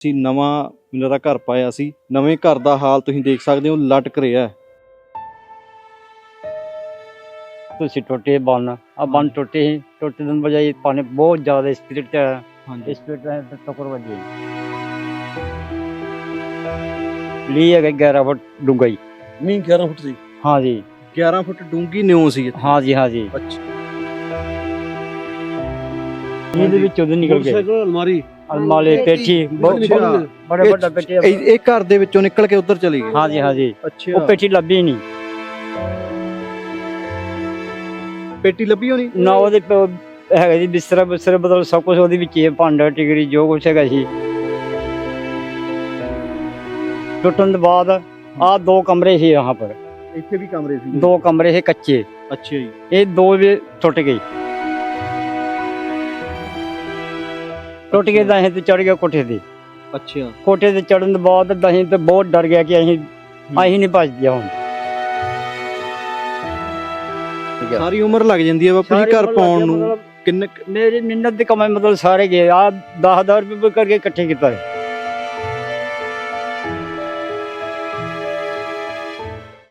ਅਸੀਂ ਨਵਾਂ ਮੇਰਾ ਦਾ ਘਰ ਪਾਇਆ ਸੀ ਨਵੇਂ ਘਰ ਦਾ ਹਾਲ ਤੁਸੀਂ ਦੇਖ ਸਕਦੇ ਹੋ ਲਟਕ ਰਿਹਾ ਹੈ। ਤੁਸੀਂ ਟੁੱਟੇ ਬੰਨ ਆ ਬੰਨ ਟੁੱਟੇ ਸੀ ਟੁੱਟਣ ਦੀ ਵਜ੍ਹਾ ਇਹ ਪਾਣੀ ਬਹੁਤ ਜ਼ਿਆਦਾ ਸਪੀਡ ਤੇ ਆਇਆ। ਹਾਂਜੀ। ਸਪੀਡ ਤੇ ਟੱਕਰ ਵੱਜੀ। ਲਈ ਹੈਗਾ 11 ਫੁੱਟ ਡੂੰਘਾਈ। ਮੀਂਹ 11 ਫੁੱਟ ਸੀ? ਹਾਂ ਜੀ 11 ਫੁੱਟ ਡੂੰਗੀ ਨਿਉ ਸੀ। ਹਾਂ ਜੀ ਹਾਂ ਜੀ ਅੱਛਾ। ਇਹਦੇ ਵਿੱਚੋਂ ਦੀ ਨਿਕਲ ਗਏ। ਅਲਮਾਰੀ। ਅਲਮਾਲੇ ਪੇਠੀ ਬਹੁਤ ਬੜਾ ਵੱਡਾ ਪੇਠੀ ਇਹ ਇਹ ਘਰ ਦੇ ਵਿੱਚੋਂ ਨਿਕਲ ਕੇ ਉੱਧਰ ਚਲੀ ਗਈ। ਹਾਂਜੀ ਹਾਂਜੀ। ਉਹ ਪੇਠੀ ਲੱਭੀ ਨਹੀਂ। ਪੇਟੀ ਲੱਭੀ ਹੋਣੀ? ਨਾ ਉਹਦੇ ਹੈਗਾ ਜੀ ਬਿਸਤਰਾ ਬਿਸਤਰਾ ਬਦਲ ਸਭ ਕੁਝ ਉਹਦੇ ਵਿੱਚ ਹੀ ਹੈ, ਭਾਂਡਾ ਜੋ ਕੁਛ ਹੈਗਾ ਸੀ ਟੁੱਟਣ ਤੋਂ ਬਾਅਦ ਆ ਦੋ ਕਮਰੇ ਸੀ ਯਹਾਂ ਪਰ। ਇੱਥੇ ਵੀ ਕਮਰੇ ਸੀ। ਦੋ ਕਮਰੇ ਸੀ ਕੱਚੇ। ਅੱਛਾ ਜੀ। ਇਹ ਦੋ ਵੀ ਟੁੱਟ ਗਏ। ਟੁੱਟ ਕੇ ਤਾਂ ਅਸੀਂ ਤੇ ਚੜ ਗਿਆ ਕੋਠੇ ਤੇ। ਅੱਛਾ। ਕੋਠੇ ਤੇ ਚੜਨ ਤੋਂ ਬਾਅਦ ਤਾਂ ਅਸੀਂ ਤੇ ਬਹੁਤ ਡਰ ਗਿਆ ਕਿ ਅਸੀਂ ਅਸੀਂ ਨਹੀਂ ਭੱਜਦੇ ਹੁਣ। ਸਾਰੀ ਉਮਰ ਲੱਗ ਜਾਂਦੀ ਹੈ ਬਾਪੂ ਜੀ ਘਰ ਪਾਉਣ ਨੂੰ। ਕਿੰਨੇ ਮੇਰੀ ਮਿਹਨਤ ਦੇ ਕਮਾਈ ਮਤਲਬ ਸਾਰੇ ਗਏ। ਆ 10000 ਰੁਪਏ ਕਰਕੇ ਇਕੱਠੇ ਕੀਤਾ। ਹੈ